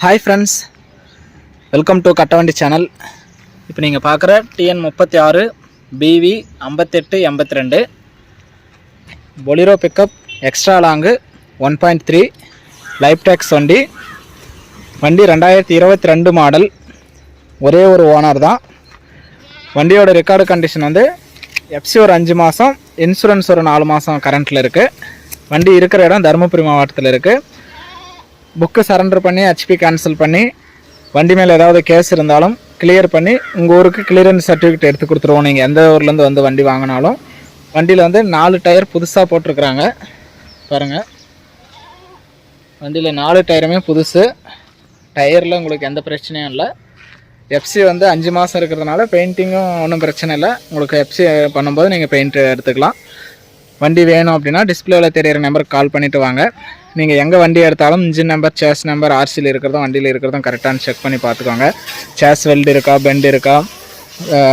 Hi friends welcome to Kattavandi channel இப்போ நீங்கள் பார்க்குற டிஎன் முப்பத்தி ஆறு பிவி ஐம்பத்தெட்டு எண்பத்தி ரெண்டு Bolero pickup extra long one point three life tax வண்டி. வண்டி ரெண்டாயிரத்தி இருபத்தி ரெண்டு மாடல் ஒரே ஒரு ஓனர் தான். வண்டியோட ரெக்கார்டு கண்டிஷன் வந்து எஃப்சி ஒரு அஞ்சு மாதம் இன்சூரன்ஸ் ஒரு நாலு மாதம் கரண்ட்டில் இருக்குது வண்டி இருக்கிற இடம் தருமபுரி மாவட்டத்தில் இருக்குது புக்கு சரண்டர் பண்ணி ஹெச்பி கேன்சல் பண்ணி வண்டி மேலே ஏதாவது கேஸ் இருந்தாலும் கிளியர் பண்ணி உங்கள் ஊருக்கு கிளியரன்ஸ் சர்டிஃபிகேட் எடுத்து கொடுத்துருவோம். நீங்கள் எந்த ஊர்லேருந்து வந்து வண்டி வாங்கினாலும். வண்டியில் வந்து நாலு டயர் புதுசாக போட்டிருக்கிறாங்க. பாருங்கள் வண்டியில் நாலு டயருமே புதுசு. டயரில் உங்களுக்கு எந்த பிரச்சனையும் இல்லை. எஃப்சி வந்து அஞ்சு மாதம் இருக்கிறதுனால பெயிண்டிங்கும் ஒன்றும் பிரச்சனை இல்லை. உங்களுக்கு எஃப்சி பண்ணும்போது நீங்கள் பெயிண்ட் எடுத்துக்கலாம். வண்டி வேணும் அப்படின்னா டிஸ்பிளேவில் தெரியிற நம்பருக்கு கால் பண்ணிவிட்டு வாங்க. நீங்கள் எங்கே வண்டி எடுத்தாலும் இன்ஜின் நம்பர் சேஸ் நம்பர் ஆர்சியில் இருக்கிறதும் வண்டியில் இருக்கிறதும் கரெக்டானு செக் பண்ணி பார்த்துக்கோங்க. சேஸ் வெல்டு இருக்கா பெண்ட் இருக்கா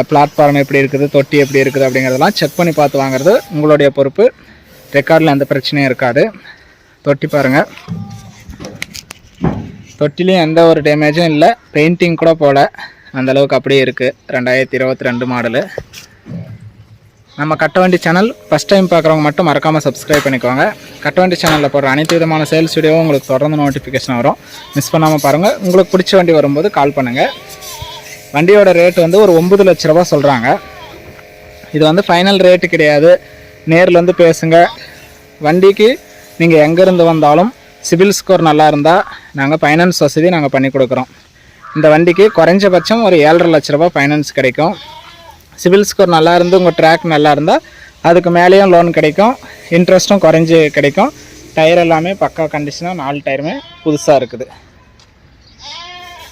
பிளாட்ஃபார்ம் எப்படி இருக்குது தொட்டி எப்படி இருக்குது அப்படிங்கிறதெல்லாம் செக் பண்ணி பார்த்து வாங்குறது உங்களுடைய பொறுப்பு. ரெக்கார்டில் எந்த பிரச்சனையும் இருக்காது. தொட்டி பாருங்கள் தொட்டிலையும் எந்த ஒரு டேமேஜும் இல்லை. பெயிண்டிங் கூட போகல அந்த அளவுக்கு அப்படியே இருக்குது ரெண்டாயிரத்தி இருபத்தி ரெண்டு மாடலு நம்ம கட்டவண்டி சேனல் ஃபஸ்ட் டைம் பார்க்குறவங்க மட்டும் மறக்காமல் சப்ஸ்கிரைப் பண்ணிக்கோங்க. கட்டவண்டி சேனலில் போடுற அனைத்து விதமான சேல்ஸ் வீடியோவும் உங்களுக்கு தொடர்ந்து நோட்டிஃபிகேஷன் வரும். மிஸ் பண்ணாமல் பாருங்கள் உங்களுக்கு பிடிச்ச வண்டி வரும்போது கால் பண்ணுங்கள் வண்டியோட ரேட் வந்து ஒரு ஒம்பது லட்ச ரூபா சொல்கிறாங்க இது வந்து ஃபைனல் ரேட்டு கிடையாது. நேரில் வந்து பேசுங்க. வண்டிக்கு நீங்கள் எங்கேருந்து வந்தாலும் சிபில் ஸ்கோர் நல்லா இருந்தால் நாங்கள் ஃபைனான்ஸ் வசதி நாங்கள் பண்ணி கொடுக்குறோம். இந்த வண்டிக்கு குறைஞ்சபட்சம் ஒரு ஏழரை லட்ச ரூபா ஃபைனான்ஸ் கிடைக்கும். சிவில் ஸ்கோர் நல்லா இருந்து உங்கள் ட்ராக் நல்லா இருந்தால் அதுக்கு மேலேயும் லோன் கிடைக்கும். இன்ட்ரெஸ்ட்டும் குறைஞ்சி கிடைக்கும். டயர் எல்லாமே பக்கா கண்டிஷனாக நாலு டயருமே புதுசாக இருக்குது.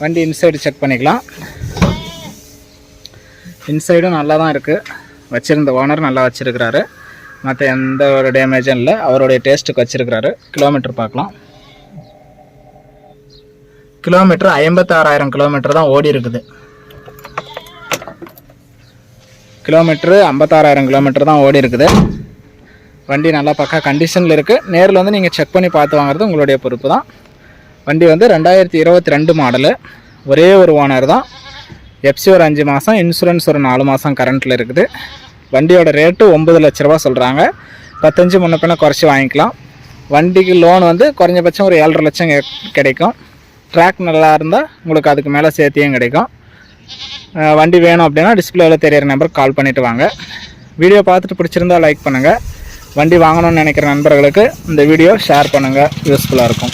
வண்டி இன்சைடு செக் பண்ணிக்கலாம். இன்சைடும் நல்லா தான் இருக்குது வச்சுருந்த ஓனர் நல்லா வச்சுருக்கிறாரு. மற்ற எந்த ஒரு டேமேஜும் இல்லை. அவருடைய டேஸ்ட்டுக்கு வச்சுருக்கிறாரு. கிலோமீட்டர் பார்க்கலாம். கிலோமீட்டர் ஐம்பத்தாறாயிரம் கிலோமீட்டர் தான் ஓடி இருக்குது. கிலோமீட்ரு ஐம்பத்தாறாயிரம் கிலோமீட்டர் தான் ஓடி இருக்குது. வண்டி நல்லா பக்கா கண்டிஷனில் இருக்குது நேரில் வந்து நீங்கள் செக் பண்ணி பார்த்து வாங்குறது உங்களுடைய பொறுப்பு தான். வண்டி வந்து ரெண்டாயிரத்தி இருபத்தி ரெண்டு மாடலு ஒரே ஒரு ஓனர் தான். எஃப்சி ஒரு அஞ்சு மாதம் இன்சூரன்ஸ் ஒரு நாலு மாதம் கரண்ட்டில் இருக்குது. வண்டியோட ரேட்டு ஒம்பது லட்ச ரூபா சொல்கிறாங்க பத்தஞ்சு முன்ன பின்ன குறைச்சி வாங்கிக்கலாம். வண்டிக்கு லோன் வந்து குறைஞ்சபட்சம் ஒரு ஏழரை லட்சம் கிடைக்கும். ட்ராக் நல்லா இருந்தால் உங்களுக்கு அதுக்கு மேலே சேர்த்தியும் கிடைக்கும். வண்டி வேணும் அப்படின்னா டிஸ்பிளேவில் தெரியிற நம்பருக்கு கால் பண்ணிவிட்டு வாங்க. வீடியோ பார்த்துட்டு பிடிச்சிருந்தா லைக் பண்ணுங்கள் வண்டி வாங்கணும்னு நினைக்கிற நண்பர்களுக்கு இந்த வீடியோ ஷேர் பண்ணுங்கள் யூஸ்ஃபுல்லாக இருக்கும்.